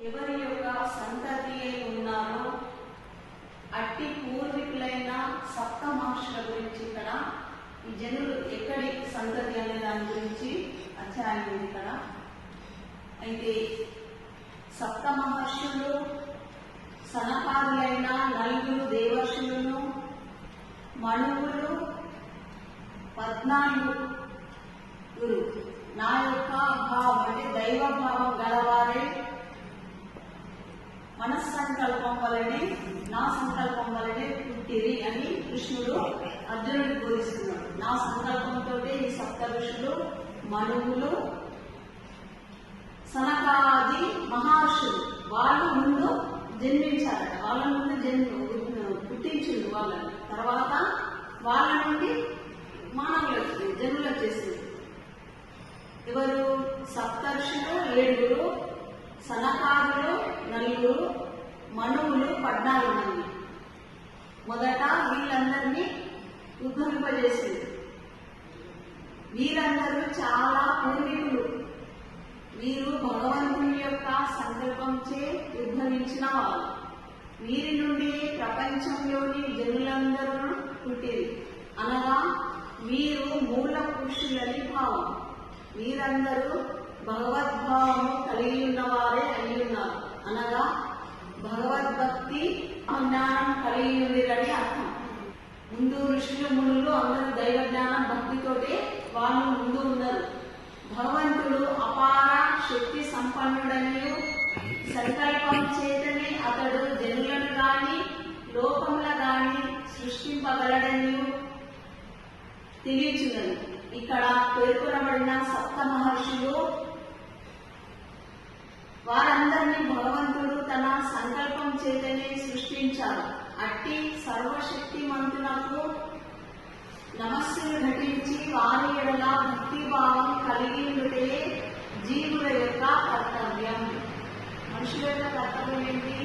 ఎవరి యొక్క సంతతి అయి ఉన్నారో అట్టి పూర్వీకులైన సప్త మహర్షుల గురించి ఇక్కడ ఈ జనులు ఎక్కడి సంతతి అనే దాని గురించి అధ్యాయం ఉంది ఇక్కడ. అయితే సప్త మహర్షులు సనకాదులైన నలుగురు దేవర్షులను మణువులు పద్నాలుగు గురు నా యొక్క భావం అంటే దైవ భావం గలవారే సంకల్పం వలనే నా సంకల్పం వలనే పుట్టిరి అని కృష్ణుడు అర్జునుడు బోధిస్తున్నాడు. నా సంకల్పంతో ఈ సప్త ఋషులు మనువులు సనకాది మహర్షులు వాళ్ళు ముందు జన్మించారట. వాళ్ళ ముందు జన్మ పుట్టించింది వాళ్ళని తర్వాత వాళ్ళ నుండి మానవులు జన్మలు వచ్చేసింది ఎవరు? సప్తర్షులు ఏడుగురు సనకాదులు నలుగురు మనువులు పద్నాలుగు మంది మొదట వీళ్ళందరినీ ఉద్ధరింపజేసింది. వీరందరూ చాలా పూర్వీకులు. వీరు భగవంతుని యొక్క సంకల్పంచే ఉద్భవించిన వారు. వీరి నుండి ప్రపంచంలోని జనులందరూ పుట్టింది అనగా వీరు మూల పురుషులని భావం. వీరందరూ భగవద్భావము కలిగి ఉన్నవారే అయి ఉన్నారు అనగా భగవద్భక్తి జ్ఞానం కలిగి ఉందిరని అర్థం. ముందు ఋషులు మునులు అందరూ దైవ జ్ఞానం భక్తితోటి వాళ్ళు ముందు ఉన్నారు. భగవంతుడు అపార శక్తి సంపన్నుడని సంకల్పం చేతనే అతడు జనులను గాని లోకముల గాని సృష్టింపగలడని తెలియచున్నది. ఇక్కడ పేర్కొనబడిన సప్త మహర్షులు వారందరినీ భగవంతుడు తన సంకల్పం చేతనే సృష్టించారు. అట్టి సర్వశక్తిమంతులకు నమస్సులు ఘటించి వారి ఎడల భక్తి భావం కలిగి ఉంటే జీవుల యొక్క కర్తవ్యం. మనుషుల యొక్క కర్తవ్యం ఏంటి?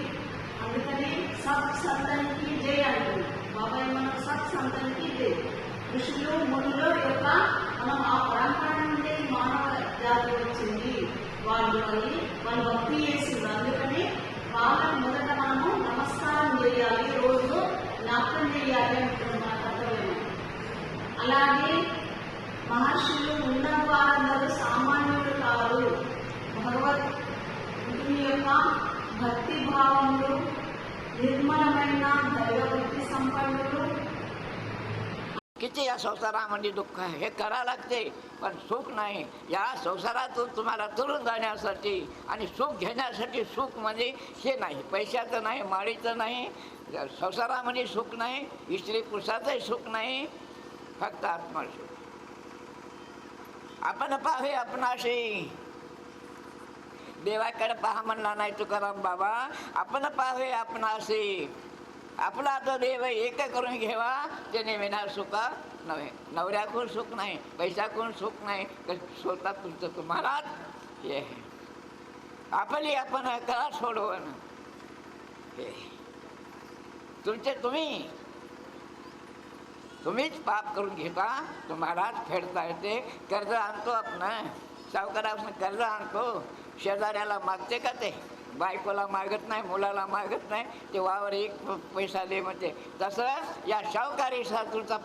అందుకని సత్ సంతానికి జయ అంటుంది బాబాయ్ మనం సత్ సంతానికి జయ. ఋషులు మునులు యొక్క మనం ఆ పరంపర నుండి మానవ జాతి వచ్చింది. వాళ్ళు వాళ్ళు భక్తి చేసి భక్తి భావములు నిర్మలమైన దైవభక్తి సంపన్నులు किती या संसारामध्ये दुःख आहे हे करा लागते पण सुख नाही या संसारातून तुम्हाला तरुण जाण्यासाठी आणि सुख घेण्यासाठी सुख म्हणजे हे नाही पैशाचं नाही माळीचं नाही संसारामध्ये सुख नाही स्त्री पुरुषाचंही सुख नाही फक्त आत्मसुख आपण पाहे आपणाशी देवाकडे पहा म्हणला नाही तुकाराम बाबा आपण पाहूया आपण असे आपला तो देव एक करून घेवा त्याने विना सुख नव्हे. नवऱ्याकडून सुख नाही पैशाकडून सुख नाही तर स्वतः तुमचं तुम्हालाच हे आपली आपण करा सोडवण. हे. तुमचे तुम्ही. तुम्हीच पाप करून घेता तुम्हालाच फेडता येते. कर्ज आणतो आपण सावकारापासून कर्ज आणतो. शेजाऱ्याला मागते का ते? बायकोला मागत नाही मुलाला मागत नाही ते वावर एक पैसा दे म्हणते. तसं या शाहूकारी सासूचा